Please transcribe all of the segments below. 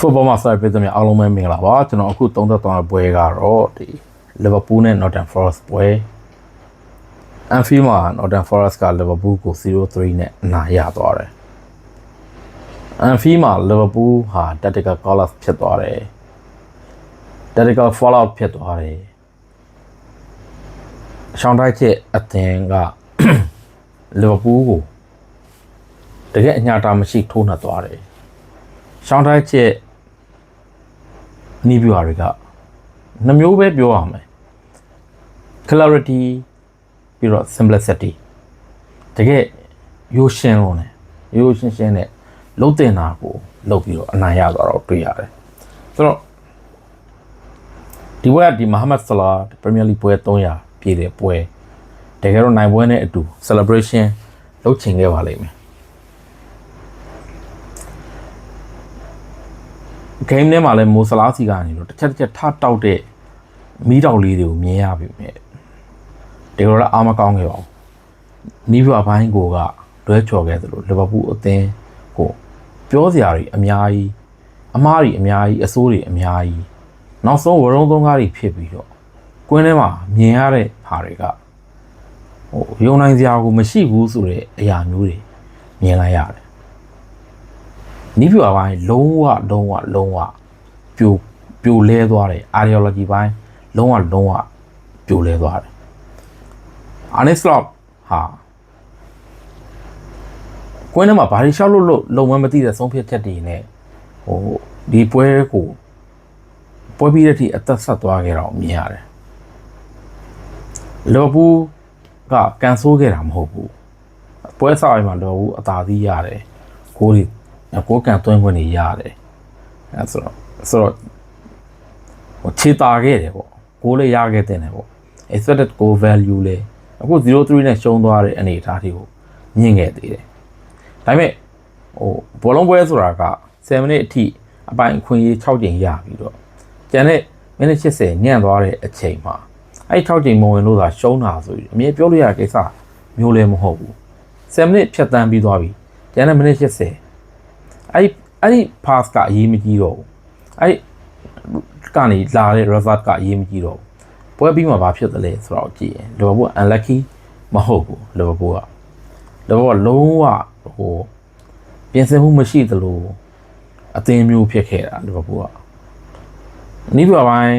football မှာစိုက်ပေးသမျှအားလုံးပဲမင်္ဂလာပါကျွန်တော်အခုသုံးသက်သွားတဲ့ပွဲကတော့ဒီ Liverpool နဲ့ Nottingham Forest ပွဲ Anfield မှာ Nottingham Forest က Liverpool ကို0-3နဲ့အနိုင်ရသွားတယ် Anfield မှာ Liverpool ဟာ tactical collapse ဖြစ်သွားတယ် tactical fallout ဖြစ်သွားတယ်ရှောင်းတိုက်ချက်အသင်းက Liverpool ကိုတကယ်အညာတာမရှိထိုးနှက်သွားတယ်ရှောင်းတိုက်ချက် နီးပြွာတွေကနှမျိုးပဲပြောရမယ် clarity ပြီးတော့ simplicity တကယ်ရိုးရှင်းလုံးနဲ့ရိုးရှင်းရှင်းနဲ့လုံးတင်တာကိုလုပ်ပြီးတော့အနိုင်ရသွားတော့တွေ့ရတယ်ဆိုတော့ဒီဘက်ကဒီမိုဟာမက်ဆလာပရီးမီယာလိပွဲ300ပြည့်တဲ့ပွဲတကယ်တော့နိုင်ပွဲနဲ့အတူ celebration လုပ်ချင်ခဲ့ပါလိမ့်မယ် ဂိမ်းထဲမှာလည်းမိုဆလာစီကနေတော့တစ်ချက်တစ်ချက်ထတောက်တဲ့မီးတောက်လေးတွေကိုမြင်ရပြီမဲ့တကယ်တော့အားမကောင်းခဲ့ပါဘူးနီးပြဘိုင်းကိုကလွဲချော်ခဲ့သလိုလီဗာပူးအသင်းကိုပြောစရာတွေအများကြီးအမားတွေအများကြီးအဆိုးတွေအများကြီးနောက်ဆုံးဝရုံသုံးကားတွေဖြစ်ပြီးတော့ကွင်းထဲမှာမြင်ရတဲ့ဟာတွေကဟိုယုံနိုင်စရာကိုမရှိဘူးဆိုတဲ့အရာမျိုးတွေမြင်လိုက်ရတယ် နီးပြွာပိုင်းလုံးဝလုံးဝလုံးဝပြိုပြိုလဲသွားတယ် ideology ပိုင်းလုံးဝလုံးဝပြိုလဲသွားတယ် Arne Slot ဟာကွင်းထဲမှာဘာတွေရှောက်လို့လို့လုံမမသိတဲ့ဆုံးဖြတ်ချက်တွေနဲ့ဟိုဒီပွဲကိုပွဲပြီးတဲ့အထိအသက်ဆက်သွားခဲ့တော့မြင်ရတယ်လီဗာပူးကကန်ဆိုးခဲ့တာမဟုတ်ဘူးပွဲစားပိုင်းမှာလီဗာပူးအသာစီးရတယ်ကိုယ်တွေ ကိုယ်ကန်သွင်းခွင့်တွေရတယ်အဲဆိုတော့ဆိုတော့ဟိုခြေတာခဲ့တယ်ပေါ့ကိုယ်လည်းရခဲ့တဲ့တယ်ပေါ့ expected goal value လေအခု0-3နဲ့ရှုံးသွားတဲ့အနေအထားတွေကိုမြင်ခဲ့သေးတယ်ဒါပေမဲ့ဟိုဘောလုံးပွဲဆိုတာက7မိနစ်အထိအပိုင်အခွင့်အရေး6ချိန်ရပြီးတော့ကျန်တဲ့မိနစ်80ညံ့သွားတဲ့အချိန်မှာအဲ့6ချိန်မဝင်လို့သာရှုံးတာဆိုပြီးအမြဲပြောလို့ရတဲ့ကိစ္စမျိုးလည်းမဟုတ်ဘူး7မိနစ်ဖြတ်တန်းပြီးသွားပြီကျန်တဲ့မိနစ်80 အဲ့ဒီအဲ့ဒီ pass ကအရေးမကြီးတော့ဘူးအဲ့ဒီကနေလာတဲ့ result ကအရေးမကြီးတော့ဘူးပွဲပြီးမှဘာဖြစ်သလဲဆိုတော့ကြည့်ရင် Liverpool က unlucky မဟုတ်ဘူး Liverpool က Liverpool ကလုံးဝဟိုပြင်ဆင်မှုမရှိသလိုအသင်းမျိုးဖြစ်ခဲ့တာ Liverpool ကနီးပြပိုင်း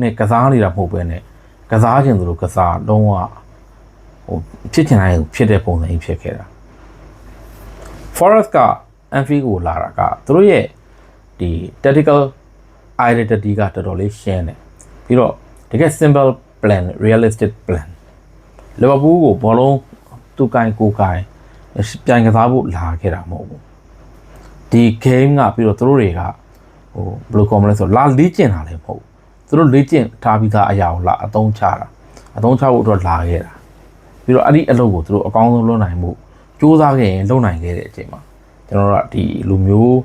နဲ့ကစားနေတာမဟုတ်ပဲနဲ့ကစားခြင်းသလိုကစားလုံးဝဟိုဖြစ်ချင်တိုင်းဖြစ်တဲ့ပုံစံကြီးဖြစ်ခဲ့တာ Forest က Anfield ကိုလာတာကသူတို့ရဲ့ဒီ tactical identity ကတော်တော်လေးရှင်းတယ်ပြီးတော့တကယ် simple plan realistic plan Liverpool ကိုဘောလုံးသူကင်ကိုကင်ပြန်ကစားဖို့လာခဲ့တာမဟုတ်ဘူးဒီ game ကပြီးတော့သူတို့တွေကဟိုဘယ်လိုကောမလဲဆိုလာလေ့ကျင့်တာလည်းမဟုတ်ဘူးသူတို့လေ့ကျင့်ထားပြီးသားအရာကိုလာအသုံးချတာအသုံးချဖို့အတွက်လာခဲ့တာပြီးတော့အဲ့ဒီအလုပ်ကိုသူတို့အကောင်းဆုံးလုပ်နိုင်မှုစူးစမ်းခဲ့ရင်လုပ်နိုင်ခဲ့တဲ့အချိန်မှာ ကျွန်တော်တို့ကဒီလူမျိုး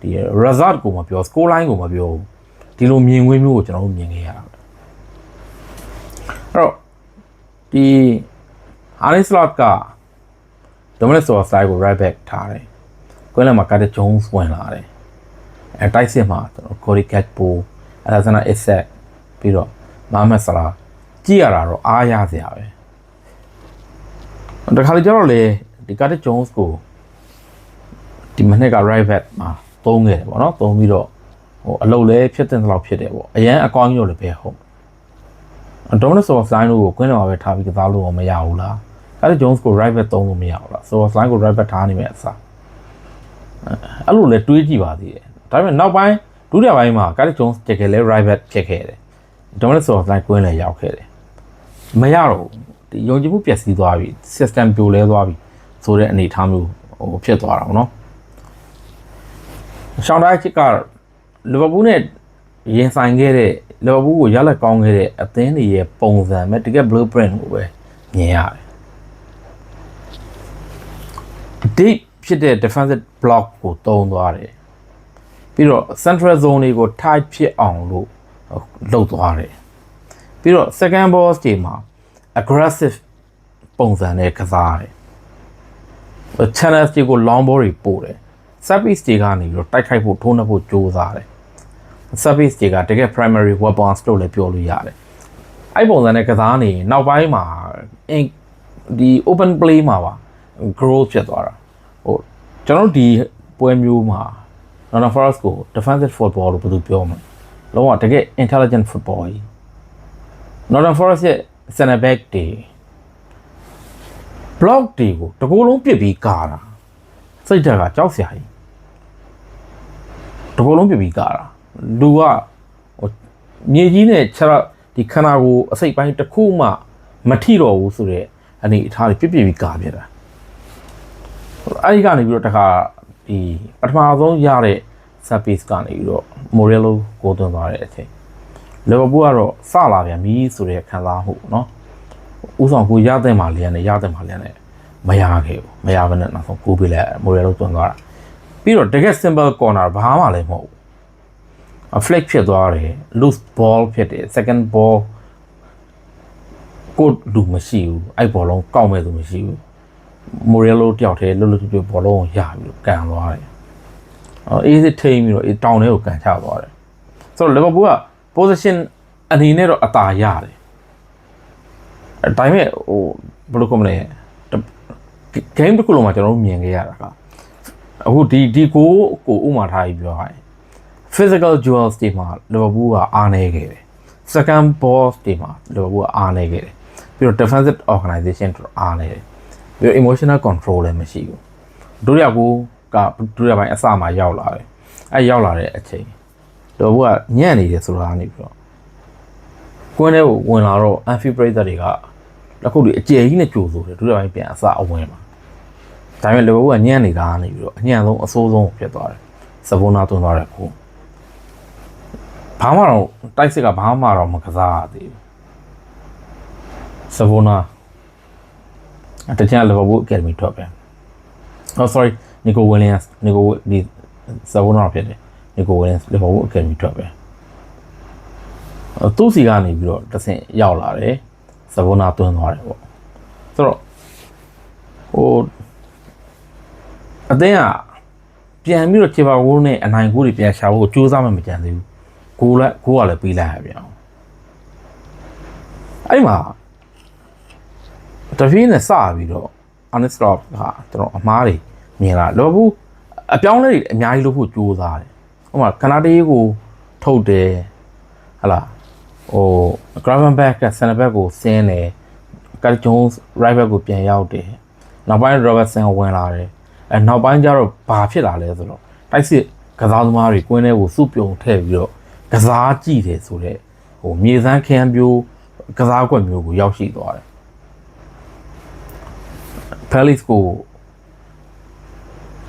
ဒီ result ကိုမပြော score line ကိုမပြောဘူးဒီလိုမြင်ကွင်းမျိုးကိုကျွန်တော်တို့မြင်ခဲ့ရတာပဲအဲ့တော့ဒီ Harry Slot က Dominic Soboslai ကို right back ထားတယ်ကွင်းလမ်းမှာ Curtis Jones ဝင်လာတယ်အဲတိုက်စစ်မှာကျွန်တော် Cody Gakpo Alexander Isak ပြီးတော့ Mohamed Salah ကြည့်ရတာတော့အားရစရာပဲတခါလေကျတော့လေဒီ Curtis Jones ကို ဒီမနေ့က right back မှာသုံးခဲ့တယ်ပေါ့နော်သုံးပြီးတော့ဟိုအလုပ်လဲဖြစ်တဲ့လောက်ဖြစ်တယ်ပေါ့အရန်အကောင်းကြီးလို့လည်းပဲဟုတ်ဒေါမနစ်ဆိုဆိုင်းတို့ကိုကွင်းထဲမှာပဲထားပြီးကစားလို့မရဘူးလားအဲ့ဒါ Jones ကို right back သုံးလို့မရဘူးလားဆိုဆိုင်းကို right back ထားနေမယ်အစားအဲ့လိုလဲတွေးကြည့်ပါသေးတယ်ဒါပေမဲ့နောက်ပိုင်းဒုတိယပိုင်းမှာ Curtis Jones တကယ်လဲ right back ဖြစ်ခဲ့တယ်ဒေါမနစ်ဆိုဆိုင်းကွင်းလဲရောက်ခဲ့တယ်မရတော့ဘူးဒီယုံကြည်မှုပျက်စီးသွားပြီ system ပြိုလဲသွားပြီဆိုတဲ့အနေအထားမျိုးဟိုဖြစ်သွားတာပေါ့နော် ရှောင်းတိုင်းချစ်ကလီဗာပူးနဲ့ရင်ဆိုင်ခဲ့တဲ့လီဗာပူးကိုရလက်ကောင်းခဲ့တဲ့အသင်းတွေရဲ့ပုံစံပဲတကယ် blueprint ကိုပဲမြင်ရတယ် deep ဖြစ်တဲ့ defensive block ကိုတုံးသွားတယ်ပြီးတော့ central zone တွေကို tight ဖြစ်အောင်လို့လုပ်သွားတယ်ပြီးတော့ second ball တွေမှာ aggressive ပုံစံနဲ့ကစားတယ် channels တွေကို long ball တွေပို့တယ် service တွေကနေပြီးတော့တိုက်ခိုက်ဖို့ထိုးနှက်ဖို့ကြိုးစားတယ် service တွေကတကယ် primary weapons လို့လည်းပြောလို့ရတယ်အဲ့ပုံစံနဲ့ကစားနေရင်နောက်ပိုင်းမှာအင်ဒီ open play မှာပါ growth ဖြစ်သွားတာဟိုကျွန်တော်တို့ဒီပွဲမျိုးမှာ Nottingham Forest ကို defensive football လို့ဘယ်သူပြောမလဲလုံးဝတကယ် intelligent football ကြီး Northern Forest ရဲ့ center back တွေ block တွေကိုတကူလုံးပြစ်ပြီးကာတာစိတ်ဓာတ်ကကြောက်စရာကြီး တကူလုံးပြစ်ပြီးကာတာလူကဟိုမြေကြီးနဲ့ခြေတော့ဒီခန္ဓာကိုယ်အစိတ်ပိုင်းတစ်ခုမှမထိတော့ဘူးဆိုတော့အနေအထားတွေပြစ်ပြစ်ပြီးကာပြတာအဲ့ဒီကနေပြီးတော့တခါဒီပထမဆုံးရတဲ့ service ကနေပြီးတော့ Morello ကိုသွင်းသွားတဲ့အချိန် လီဗာပူးကတော့စလာပြန်ပြီဆိုတဲ့ခံစားမှုเนาะဥဆောင်ကိုရတဲ့မှာလျံနဲ့ရတဲ့မှာလျံနဲ့မရခဲ့ဘူးမရဘဲနဲ့နောက်ဆုံးကိုပေးလိုက်မိုရယ်လို့တွန်းသွားတာ ပြီးတော့တကယ် simple corner ဘာမှလည်းမဟုတ်ဘူး flick ဖြစ်သွားတယ် loose ball ဖြစ်တယ် second ball ကိုလူမရှိဘူးအဲ့ဘောလုံးကောက်မဲ့သူမရှိဘူးမိုရယ်လိုတယောက်တည်းလွတ်လွတ်ကျွတ်ဘောလုံးကိုရပြီးတော့ကန်သွားတယ်အော်အေးစစ်ထိန်ပြီးတော့အေးတောင်ထဲကိုကန်ချသွားတယ်ဆိုတော့လီဗာပူးက position အနေနဲ့တော့အသာရတယ်အဲဒါပေမဲ့ဟိုဘယ်လိုကောမလဲ game တစ်ခုလုံးမှာကျွန်တော်တို့မြင်ခဲ့ရတာက အခုဒီဒီကိုကိုဥမာထားပြီးပြောရရင် physical duels တွေမှာ Liverpool ကအားနည်းခဲ့တယ် second ball တွေမှာ Liverpool ကအားနည်းခဲ့တယ်ပြီးတော့ defensive organization တို့အားနည်းတယ်ပြီးတော့ emotional control လည်းမရှိဘူးဒုတိယကိုကဒုတိယပိုင်းအစမှာရောက်လာတယ်အဲရောက်လာတဲ့အချိန်တော့ဘုကညံ့နေတယ်ဆိုတာကနေပြီးတော့ကွင်းထဲကိုဝင်လာတော့ amphibious တွေကလက်ခုပ်တွေအကျယ်ကြီးနဲ့ကြိုဆိုတယ်ဒုတိယပိုင်းပြန်အစအဝင်မှာ ဒါပေမဲ့လေဘုကညံ့နေတာကနေပြီးတော့အညံ့ဆုံးအဆိုးဆုံးဖြစ်သွားတယ်စပိုနာသွင်းသွားတယ်ကိုဘာမှတော့တိုက်စစ်ကဘာမှတော့မကစားရသေးဘူးစပိုနာအတချင်လီဗာပူးအကယ်ဒမီထွက်ပြန် Oh sorry Nico Williams Nico ဒီစပိုနာဖြစ်တယ်နီကိုဝင်းလီဗာပူးအကယ်ဒမီထွက်ပဲအဲသူ့စီကနေပြီးတော့တဆင့်ရောက်လာတယ်ဇဘိုနာတွန်းသွားတယ်ပေါ့ဆိုတော့ဟို အသင်းကပြန်ပြီးတော့ချေပါဝိုးနဲ့အနိုင်ကိုတွေပြန်ရှာဖို့ကြိုးစားမှမကြံသေးဘူးကိုလည်းကိုကလည်းပေးလိုက်ရပြန်အောင်အဲ့မှာတဖီးနဲ့စပြီးတော့ honest stop ကကျွန်တော်အမားတွေမြင်လာလောဘူးအပြောင်းလဲတွေအများကြီးလုပ်ဖို့ကြိုးစားတယ်ဟိုမှာခနာတေးကိုထုတ်တယ်ဟလာဟို graven back က center back ကိုဆင်းတယ်ကတ်ဂျွန် right back ကိုပြန်ရောက်တယ်နောက်ပိုင်း robertson ဝင်လာတယ် အဲနောက်ပိုင်းကျတော့ဘာဖြစ်လာလဲဆိုတော့တိုက်စစ်ကစားသမားတွေကွင်းထဲကိုစုပြုံထည့်ပြီးတော့ကစားကြည့်တယ်ဆိုတော့ဟိုမြေစမ်းခန်းမျိုးကစားကွက်မျိုးကိုရောက်ရှိသွားတယ် Palace ကို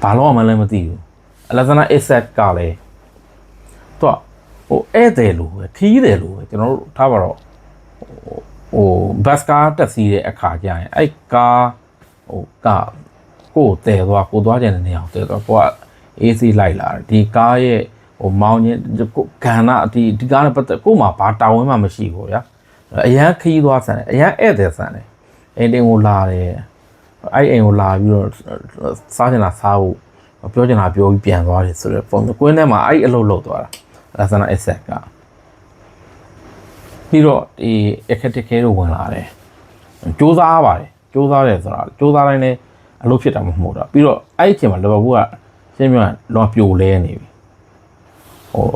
ဘာလို့မှလည်းမသိဘူးအလက်ဇနာအစ်ဆက်ကလည်းသူကဟိုဧည့်သည်လို့ပဲခီးတယ်လို့ပဲကျွန်တော်တို့ထားပါတော့ဟိုဘတ်ကားတက်စီးတဲ့အခါကျရင်အဲ့ကားဟိုက ကိုယ်တည်သွားကိုသွားကြတဲ့နေရာကိုတည်သွားကိုက AC လိုက်လာတယ်ဒီကားရဲ့ဟိုမောင်းချင်းကိုကဏ္ဍဒီဒီကားနဲ့ပတ်သက်ကို့မှာဘာတာဝန်မှမရှိဘူးဗျာအရန်ခီးသွားဆန်တယ်အရန်ဧည့်သည်ဆန်တယ်အိမ်တင်ကိုလာတယ်အဲ့အိမ်ကိုလာပြီးတော့စားချင်တာစားဖို့ပြောချင်တာပြောပြီးပြန်သွားတယ်ဆိုတော့ပုံကွင်းထဲမှာအဲ့အလုပ်လုပ်သွားတာလက်ဆနာအဆက်ကပြီးတော့ဒီအခက်တခဲတို့ဝင်လာတယ်စူးစမ်းပါတယ်စူးစမ်းတယ်ဆိုတာစူးစမ်းတိုင်းလည်း အလုပ်ဖြစ်တာမဟုတ်တော့ပြီးတော့အဲ့အချိန်မှာလီဗာပူးကရှင်းပြရင်လောပြိုလဲနေပြီဟို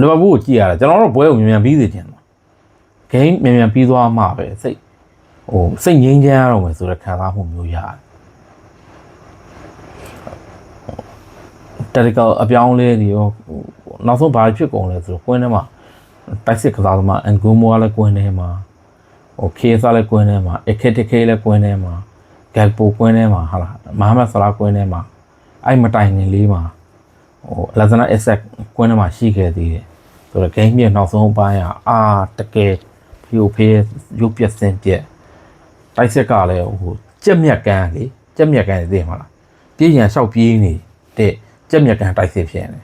လီဗာပူးကိုကြည့်ရတယ်ကျွန်တော်တို့ဘွဲကိုမြန်မြန်ပြီးစေချင်တယ်ဂိမ်းမြန်မြန်ပြီးသွားမှပဲစိတ်ဟိုစိတ်ငြိမ်းချမ်းရတော့မယ်ဆိုတဲ့ခံစားမှုမျိုးရတယ် tactical အပြောင်းလဲတွေရောနောက်ဆုံးဘာဖြစ်ကုန်လဲဆိုတော့ကွင်းထဲမှာတိုက်စစ်ကစားသမား Angumo ကလည်းကွင်းထဲမှာဟို KSA လည်းကွင်းထဲမှာ Ekitike လည်းကွင်းထဲမှာ Gakpo ကွင်းထဲမှာဟာလားမဟာမတ်ဆလာကွင်းထဲမှာအဲ့မတိုင်ခင်လေးမှာဟို Lazana Isak ကွင်းထဲမှာရှိခဲ့သေးတယ်ဆိုတော့ game မြေနောက်ဆုံးပိုင်းอ่ะအာတကယ်ဖြိုဖေးရုပ်ပြက်စင်ပြက်တိုက်ဆက်ကလည်းဟိုကြက်မြက်ကန်းလေကြက်မြက်ကန်းသိမှာလားပြေးရန်လျှောက်ပြေးနေတဲ့ကြက်မြက်ကန်းတိုက်စစ်ဖြစ်နေ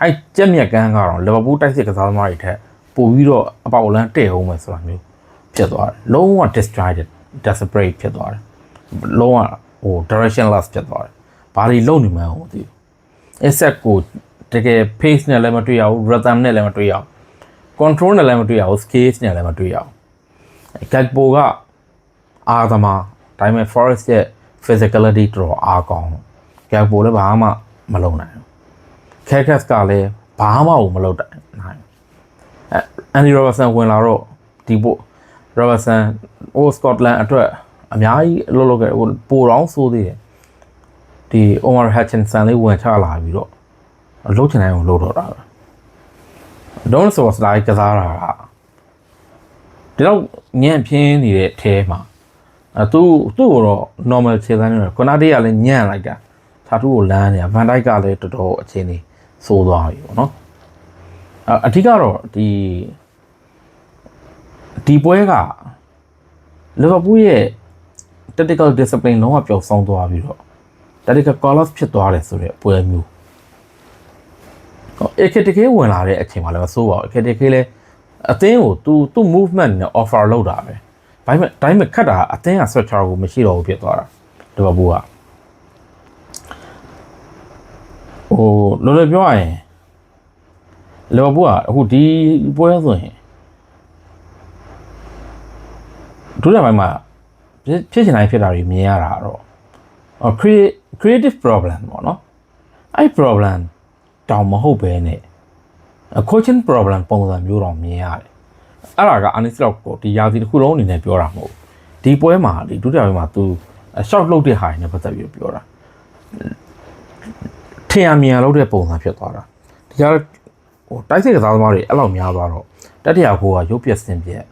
အဲကြက်မြက်ကန်းကတော့လီဗာပူးတိုက်စစ်ကစားသမားတွေထက်ပိုပြီးတော့အပေါလန်းတဲ့အောင်မယ်ဆိုတာမျိုးဖြစ်သွားတယ်လုံးဝ distracted desperate ဖြစ်သွားတယ် လုံးဝဟို directionless ဖြစ်သွားတယ်ဘာတွေလုပ်နေမှန်းမသိဘူး asset ကိုတကယ် pace နဲ့လည်းမတွေ့ရဘူး rhythm နဲ့လည်းမတွေ့ရဘူး control နဲ့လည်းမတွေ့ရဘူး scale နဲ့လည်းမတွေ့ရဘူး Gakpo ကအာသမာဒါပေမဲ့ Forest ရဲ့ physicality တော်တော်အားကောင်းတယ် Gakpo လည်းဘာမှမလုပ်နိုင်ဘူး Kakas ကလည်းဘာမှမလုပ်နိုင်နိုင်အဲ Andy Robertson ဝင်လာတော့ဒီပို့ Robertson ဟို Scotland အတွက် အများကြီးအလုပ်လုပ်ခဲ့ဟိုပိုတောင်းဆိုသေးတယ်ဒီ Omar Hutchinson လေးဝင်ချလာပြီးတော့အလုပ်ချင်တိုင်းကိုလုပ်တော့တာပဲ Don't so slide ကစားတာကဒီတော့ညံ့ပြင်းနေတဲ့အထဲမှာအဲသူသူ့ကိုတော့ normal ခြေစမ်းနေတယ်ခုနတည်းကလည်းညံ့လိုက်တာသာတူကိုလမ်းနေတာဗန်ဒိုက်ကလည်းတော်တော်အခြေအနေဆိုးသွားပြီပေါ့နော်အအဓိကတော့ဒီဒီပွဲကလီဗာပူးရဲ့ tactical discipline လုံးဝပျောက်ဆုံးသွားပြီးတော့ tactical collapse ဖြစ်သွားတယ်ဆိုတဲ့ပွဲမျိုးဟော AKTK ဝင်လာတဲ့အချိန်မှာလည်းမဆိုးပါဘူး AKTK လည်းအသင်းကို तू သူ့ movement နဲ့ offer လုပ်တာပဲဒါပေမဲ့ဒါပေမဲ့ခတ်တာအသင်းက structure ကိုမရှိတော့ဘူးဖြစ်သွားတာလီဗာပူးကဟိုလောလောပြောရရင်လီဗာပူးကအခုဒီပွဲဆိုရင်ဒုတိယပိုင်းမှာ ဖြစ်ဖြစ်ချင်တိုင်းဖြစ်တာတွေမြင်ရတာတော့ဟို create creative problem ပေါ့နော်အဲ့ problem တောင်မဟုတ်ပဲနဲ့ coaching problem ပုံစံမျိုးတော့မြင်ရတယ်အဲ့ဒါကအနိစလောက်ကိုဒီယာစီတစ်ခုလုံးအနေနဲ့ပြောတာမဟုတ်ဘူးဒီပွဲမှာဒီဒုတိယပိုင်းမှာ तू short လုပ်တဲ့ဟာတွေနဲ့ပတ်သက်ပြီးပြောတာထင်ရမြင်ရလုပ်တဲ့ပုံစံဖြစ်သွားတာဒီကဟိုတိုက်စစ်ကစားသမားတွေအဲ့လောက်များသွားတော့တတိယဘိုးကရုပ်ပြက်စင်ပြက်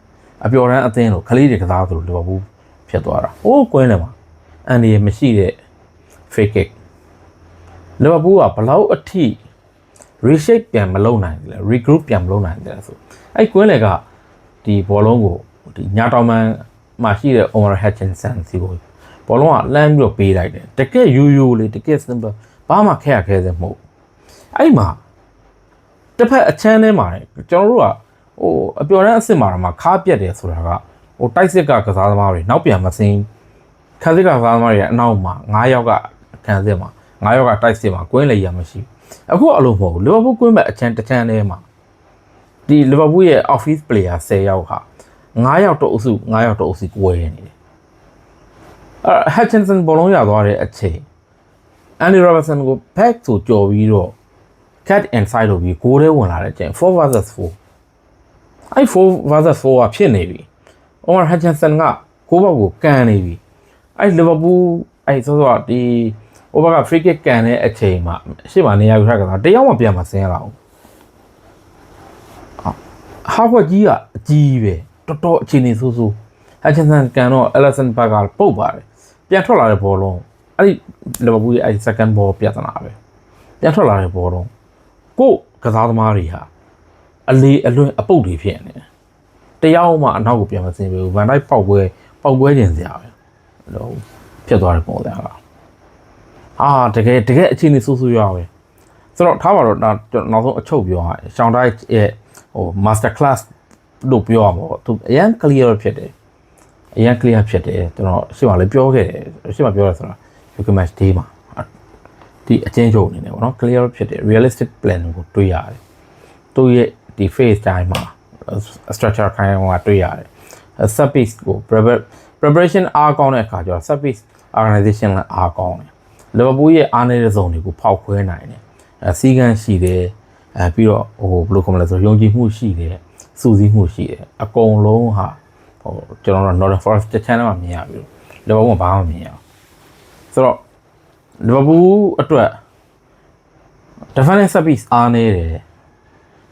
အပျော်တမ်းအသင်းလို့ခလေးတွေကစားသလိုလီဗာပူး ဖြစ်သွားတာဟိုးကွင်းလည်းမှာအန်ဒီမရှိတဲ့ free kick လီဗာပူးကဘလောက်အထိ reshape ပြန်မလုပ်နိုင်ဘူးလေ regroup ပြန်မလုပ်နိုင်တယ်ဆိုအဲ့ကွင်းလေကဒီဘောလုံးကိုဒီညာတောင်မန်မှာရှိတဲ့ Omar Hutchinson စီကိုဘောလုံးကလမ်းပြီးတော့ပေးလိုက်တယ်တကယ်ယူယူလေးတကယ် simple ဘာမှခက်ရခဲစမဟုတ်အဲ့မှာတစ်ဖက်အချမ်းထဲမှာလေကျွန်တော်တို့ကဟိုအပျော်တမ်းအစ်စ်မှာတော့မှခါပြက်တယ်ဆိုတာက ဟိုတိုက်စစ်ကကစားသမားတွေနောက်ပြန်မစင်းခန်းစစ်ကကစားသမားတွေကအနောက်မှာ9ယောက်ကခန်းစစ်မှာ9ယောက်ကတိုက်စစ်မှာကွင်းလေရမရှိဘူးအခုအလုံးမဟုတ်ဘူးလီဗာပူးကွင်းမဲ့အချမ်းတစ်ချမ်းထဲမှာဒီလီဗာပူးရဲ့ office player 10ယောက်ဟာ9ယောက်တော့အုပ်စု9ယောက်တော့အုပ်စုကိုယ်ရနေတယ်အဲ Hutchinson ဘောလုံးရသွားတဲ့အချိန် Andy Robertson ကို back ဆိုကြော်ပြီးတော့ cat inside လို့ပြီးဂိုးထဲဝင်လာတဲ့အချိန်4 versus 4အဲ့4 versus 4ကဖြစ်နေပြီ Omar Hutchinson ကကိုယ့်ဘက်ကိုကန်နေပြီအဲ့ Liverpool အဲ့ဆိုတော့ဒီ over က free kick ကန်တဲ့အချိန်မှာရှေ့မှာနေရာယူထားကြတာတယောက်မှပြန်မဆင်းရတော့ဟာဘွက်ကြီးကအကြီးပဲတော်တော်အခြေအနေဆိုးဆိုး Hutchinson ကန်တော့ Alisson Becker ပုတ်ပါတယ်ပြန်ထွက်လာတဲ့ဘောလုံးအဲ့ဒီ Liverpool ရဲ့အဲ့ second ball ပြဿနာပဲပြန်ထွက်လာတဲ့ဘောလုံးကိုကစားသမားတွေဟာအလေအလွင့်အပုတ်တွေဖြစ်နေတယ် တယောက်မှအနောက်ကိုပြန်မစင်းဘူးဗန်ဒိုက်ပေါက်ပွဲပေါက်ပွဲကျင်စရာပဲအဲ့လိုဖြစ်သွားတဲ့ပုံစံကအာတကယ်တကယ်အခြေအနေဆိုးဆိုးရွားပဲဆိုတော့ထားပါတော့နောက်နောက်ဆုံးအချုပ်ပြောရအောင်ရှောင်းတိုင်းရဲ့ဟို master class လို့ပြောရမှာပေါ့သူအရန် clear ဖြစ်တယ်အရန် clear ဖြစ်တယ်ကျွန်တော်ရှေ့မှာလည်းပြောခဲ့တယ်ရှေ့မှာပြောရဆိုတာ you can match day မှာဒီအချင်းချုပ်အနေနဲ့ပေါ့နော် clear ဖြစ်တယ် realistic plan ကိုတွေးရတယ်သူ့ရဲ့ဒီ phase time မှာ structure ခိုင်းအောင်ကတွေးရတယ် sub piece ကို prepar- preparation အားကောင်းတဲ့အခါကျတော့ sub piece organization လည်းအားကောင်းတယ်လီဗာပူးရဲ့အားနည်းတဲ့ဇုံတွေကိုဖောက်ခွဲနိုင်တယ်အဲစီကန်းရှိတယ်အဲပြီးတော့ဟိုဘယ်လိုခေါ်မလဲဆိုယုံကြည်မှုရှိတယ်စူးစီးမှုရှိတယ်အကုန်လုံးဟာဟိုကျွန်တော်တို့ Northern Forest တစ်ချမ်းထဲမှာမြင်ရပြီလီဗာပူးကဘာမှမမြင်ရအောင်ဆိုတော့လီဗာပူးအတွက် defensive service အားနည်းတယ်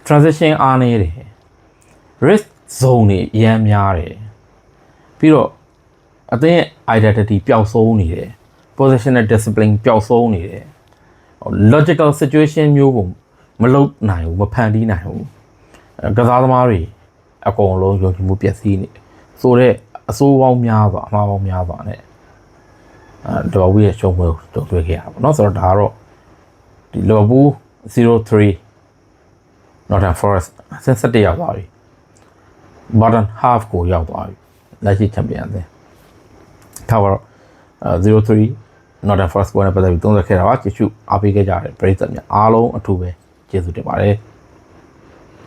transition အားနည်းတယ် risk zone တွေအများများတယ်ပြီးတော့အသင်းရဲ့ identity ပျောက်ဆုံးနေတယ် positional discipline ပျောက်ဆုံးနေတယ် logical situation မျိုးကိုမလုပ်နိုင်ဘူးမဖန်တီးနိုင်ဘူးကစားသမားတွေအကုန်လုံးယုံကြည်မှုပျက်စီးနေဆိုတော့အဆိုးပေါင်းများစွာအမှားပေါင်းများစွာနဲ့အဲလီဗာပူးရဲ့ရှုံးပွဲကိုတွေ့ခဲ့ရတာပေါ့နော်ဆိုတော့ဒါကတော့ဒီလီဗာပူး03 Northern Forest ဆက်ဆက်တရပါပြီ bottom half ကိုရောက်သွားပြီလက်ရှိ champion အသင်းထားပါတော့အဲ03 Northern Forest ပွဲနဲ့ပတ်သက်ပြီးသုံးသပ်ခဲ့တာပါကျေးဇူးအားပေးခဲ့ကြတဲ့ပရိသတ်များအားလုံးအထူးပဲကျေးဇူးတင်ပါတယ်